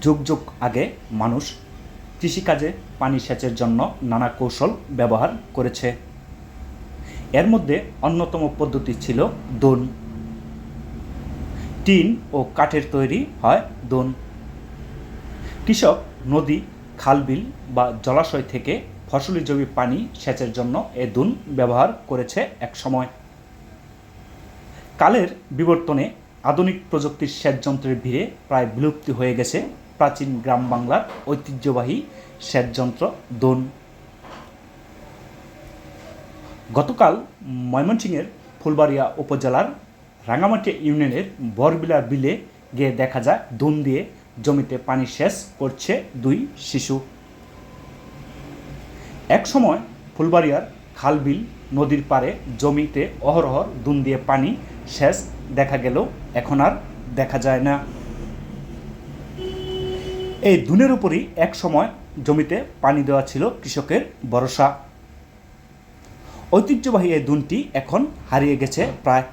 যুগ যুগ আগে মানুষ কৃষিকাজে পানি সেচের জন্য নানা কৌশল ব্যবহার করেছে। এর মধ্যে অন্যতম পদ্ধতি ছিল দোন। টিন ও কাঠের তৈরি হয় দোন। কৃষক নদী, খালবিল বা জলাশয় থেকে ফসলি জমি পানি সেচের জন্য এ দুন ব্যবহার করেছে এক সময় কালের বিবর্তনে আধুনিক প্রযুক্তির সেচ যন্ত্রের ভিড়ে প্রায় বিলুপ্তি হয়ে গেছে প্রাচীন গ্রাম বাংলার ঐতিহ্যবাহী সেচ যন্ত্র দোন। গতকাল ময়মনসিংহের ফুলবাড়িয়া উপজেলার রাঙামাটি ইউনিয়নের বরবিলা বিলে গিয়ে দেখা যায় দুম দিয়ে জমিতে পানি সেচ করছে দুই শিশু। এক সময় ফুলবাড়িয়ার খালবিল নদীর পাড়ে জমিতে অহরহ দুন দিয়ে পানি শেষ দেখা গেল, এখন আর দেখা যায় না। এই দুনের উপরই এক সময় জমিতে পানি দেওয়া ছিল কৃষকের ভরসা। ঐতিহ্যবাহী এই দুনটি এখন হারিয়ে গেছে প্রায়